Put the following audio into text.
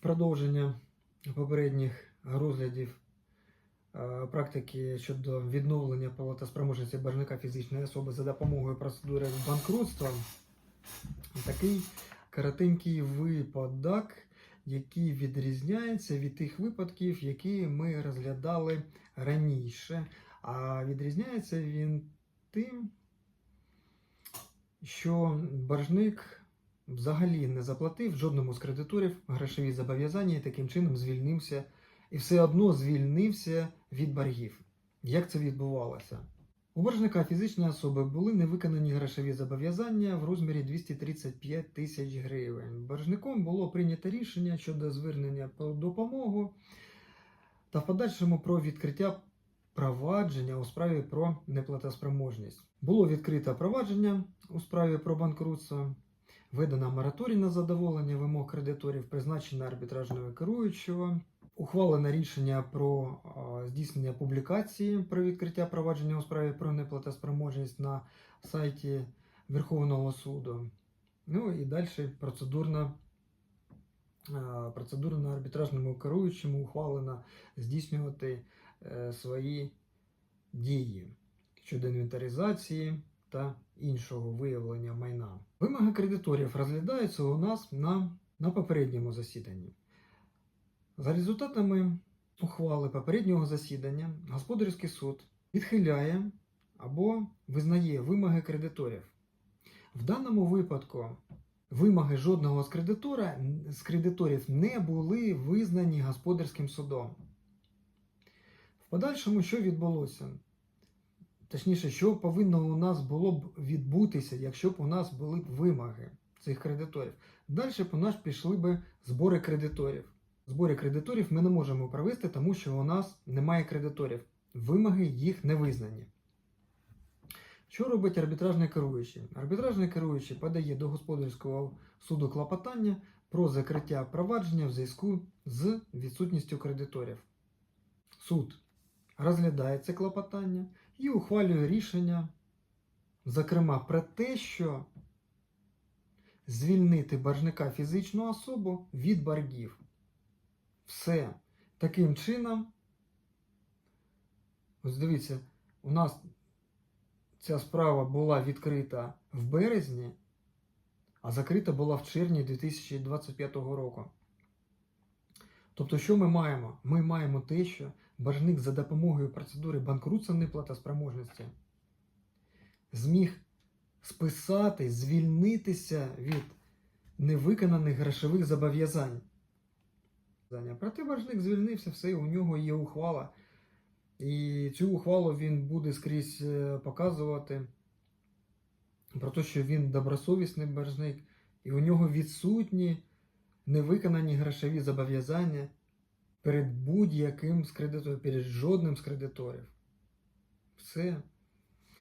продовження попередніх розглядів е, практики щодо відновлення платоспроможності боржника фізичної особи за допомогою процедури банкрутства. Такий коротенький випадок, який відрізняється від тих випадків, які ми розглядали раніше. А відрізняється він тим, що боржник взагалі не заплатив жодному з кредиторів грошові зобов'язання і таким чином звільнився і все одно звільнився від боргів. Як це відбувалося? У боржника фізичної особи були невиконані грошові зобов'язання в розмірі 235 тисяч гривень. Боржником було прийнято рішення щодо звернення по допомогу та в подальшому про відкриття провадження у справі про неплатоспроможність. Було відкрито провадження у справі про банкрутство, видано мораторій на задоволення вимог кредиторів, призначено арбітражного керуючого, ухвалено рішення про здійснення публікації про відкриття провадження у справі про неплатоспроможність на сайті Верховного суду. Ну і далі процедурно, а, процедурно арбітражному керуючому ухвалено здійснювати е, свої дії щодо інвентаризації та іншого виявлення майна. Вимоги кредиторів розглядаються у нас на, на попередньому засіданні. За результатами ухвали попереднього засідання господарський суд відхиляє або визнає вимоги кредиторів. В даному випадку вимоги жодного з, кредитора, з кредиторів не були визнані господарським судом. В подальшому що відбулося? Точніше, що повинно у нас було б відбутися, якщо б у нас були б вимоги цих кредиторів. Далі б у нас пішли б збори кредиторів. Збори кредиторів ми не можемо провести, тому що у нас немає кредиторів. Вимоги їх не визнані. Що робить арбітражний керуючий? Арбітражний керуючий подає до господарського суду клопотання про закриття провадження в зв'язку з відсутністю кредиторів. Суд розглядає це клопотання і ухвалює рішення, зокрема, про те, що звільнити боржника фізичну особу від боргів. Все. Таким чином, ось дивіться, у нас ця справа була відкрита в березні, а закрита була в червні 2025 року. Тобто, що ми маємо? Ми маємо те, що боржник за допомогою процедури банкрутства неплатоспроможності зміг списати, звільнитися від невиконаних грошових зобов'язань. Проте боржник звільнився, все, у нього є ухвала. І цю ухвалу він буде скрізь е, показувати про те, що він добросовісний боржник, і у нього відсутні невиконані грошові зобов'язання перед будь-яким з кредиторів, перед жодним з кредиторів. Все.